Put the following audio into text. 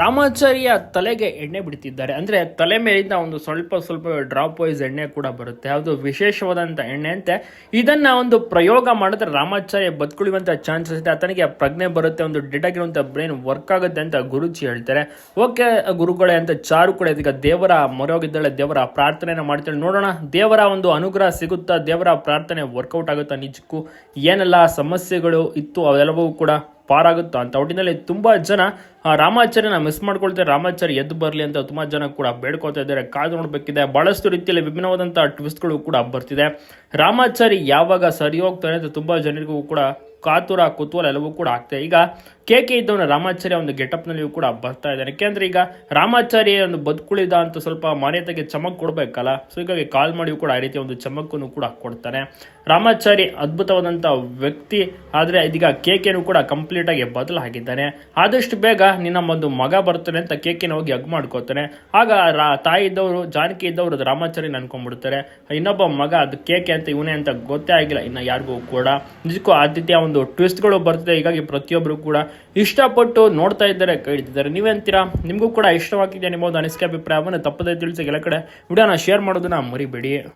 ರಾಮಾಚಾರ್ಯ ತಲೆಗೆ ಎಣ್ಣೆ ಬಿಡ್ತಿದ್ದಾರೆ. ಅಂದ್ರೆ ತಲೆ ಮೇಲಿಂದ ಒಂದು ಸ್ವಲ್ಪ ಸ್ವಲ್ಪ ಡ್ರಾಪ್ ವೈಸ್ ಎಣ್ಣೆ ಕೂಡ ಬರುತ್ತೆ. ಅದು ವಿಶೇಷವಾದಂತ ಎಣ್ಣೆ ಅಂತೆ. ಇದನ್ನ ಒಂದು ಪ್ರಯೋಗ ಮಾಡಿದ್ರೆ ರಾಮಾಚಾರ್ಯ ಬದುಕುಳಿಯುವಂಥ ಚಾನ್ಸಸ್ ಇದೆ. ಆತನಿಗೆ ಪ್ರಜ್ಞೆ ಬರುತ್ತೆ, ಒಂದು ಡೆಡ್ ಆಗಿರುವಂಥ ಬ್ರೈನ್ ವರ್ಕ್ ಆಗುತ್ತೆ ಅಂತ ಗುರುಜಿ ಹೇಳ್ತಾರೆ. ಓಕೆ ಗುರುಗಳೇ ಅಂತ ಚಾರು ಕೂಡ ಇದೀಗ ದೇವರ ಮೊರೆ ಹೋಗಿದ್ದಾಳೆ ದೇವರ ಪ್ರಾರ್ಥನೆನ ಮಾಡ್ತಾಳೆ. ನೋಡೋಣ, ದೇವರ ಒಂದು ಅನುಗ್ರಹ ಸಿಗುತ್ತಾ, ದೇವರ ಪ್ರಾರ್ಥನೆ ವರ್ಕೌಟ್ ಆಗುತ್ತಾ ನಿಜಕ್ಕೂ? ಏನೆಲ್ಲ ಸಮಸ್ಯೆಗಳು ಇತ್ತು, ಅವೆಲ್ಲವೂ ಕೂಡ ಪಾರಾಗುತ್ತಾ ಅಂತ. ಒಟ್ಟಿನಲ್ಲಿ ತುಂಬ ಜನ ರಾಮಾಚಾರ್ಯನ ಮಿಸ್ ಮಾಡ್ಕೊಳ್ತಾರೆ. ರಾಮಾಚಾರ್ಯ ಎದ್ದು ಬರಲಿ ಅಂತ ತುಂಬ ಜನ ಕೂಡ ಬೇಡ್ಕೊಳ್ತಾ ಇದ್ದಾರೆ. ಕಾದು ನೋಡಬೇಕಿದೆ. ಬಹಳಷ್ಟು ರೀತಿಯಲ್ಲಿ ವಿಭಿನ್ನವಾದಂಥ ಟ್ವಿಸ್ಟ್ಗಳು ಕೂಡ ಬರ್ತಿದೆ. ರಾಮಾಚಾರಿ ಯಾವಾಗ ಸರಿ ಹೋಗ್ತಾರೆ ಅಂತ ತುಂಬಾ ಜನರಿಗೂ ಕೂಡ ಕಾತುರ ಕುತೂಹಲ ಎಲ್ಲವೂ ಕೂಡ ಆಗ್ತಾ ಈಗ ಕೆ ಕೆ ಇದ್ದವನ ರಾಮಾಚಾರ್ಯ ಒಂದು ಗೆಟಪ್ನಲ್ಲಿಯೂ ಕೂಡ ಬರ್ತಾ ಇದ್ದಾನೆ. ಯಾಕೆಂದ್ರೆ ಈಗ ರಾಮಾಚಾರ್ಯ ಒಂದು ಬದುಕುಳಿದ ಅಂತ ಸ್ವಲ್ಪ ಮಾನ್ಯತೆಗೆ ಚಮಕ್ ಕೊಡ್ಬೇಕಲ್ಲ? ಸೊ ಹೀಗಾಗಿ ಕಾಲ್ ಮಾಡಿಯೂ ಕೂಡ ಆ ರೀತಿಯ ಒಂದು ಚಮಕನ್ನು ಕೂಡ ಕೊಡ್ತಾನೆ. ರಾಮಾಚಾರಿ ಅದ್ಭುತವಾದಂಥ ವ್ಯಕ್ತಿ, ಆದರೆ ಇದೀಗ ಕೆ ಕೆನು ಕೂಡ ಕಂಪ್ಲೀಟ್ ಆಗಿ ಬದಲಾಗಿದ್ದಾನೆ. ಆದಷ್ಟು ಬೇಗ ನಿನ್ನ ಒಂದು ಮಗ ಬರ್ತಾನೆ ಅಂತ ಕೆ ಕೆನ ಹೋಗಿ ಹಗ್ ಮಾಡ್ಕೋತಾನೆ. ಆಗ ರಾ, ತಾಯಿ ಇದ್ದವರು, ಜಾನಕಿ ಇದ್ದವರು ಅದು ರಾಮಾಚಾರ್ಯನ ಅನ್ಕೊಂಡ್ಬಿಡ್ತಾರೆ. ಇನ್ನೊಬ್ಬ ಮಗ ಅದು ಕೆ ಕೆ ಅಂತ, ಇವನೇ ಅಂತ ಗೊತ್ತೇ ಆಗಿಲ್ಲ ಇನ್ನು ಯಾರಿಗೂ ಕೂಡ. ನಿಜಕ್ಕೂ ಆದ್ಯತೆಯ ಒಂದು ಟ್ವಿಸ್ಟ್ಗಳು ಬರ್ತಿದೆ. ಹೀಗಾಗಿ ಪ್ರತಿಯೊಬ್ಬರು ಕೂಡ ಇಷ್ಟಪಟ್ಟು ನೋಡ್ತಾ ಇದ್ದಾರೆ, ಕೇಳ್ತಿದ್ದಾರೆ. ನೀವೇಂತೀರಾ ನಿಮಗೂ ಕೂಡ ಇಷ್ಟವಾಗಿದೆ ನಿಮ್ಮ ಒಂದು ಅನಿಸಿಕೆ, ಅಭಿಪ್ರಾಯವನ್ನು ತಪ್ಪದೇ ತಿಳಿಸಿ. ಕೆಲ ಕಡೆ ವಿಡಿಯೋನ ಶೇರ್ ಮಾಡೋದನ್ನ ಮರಿಬೇಡಿ.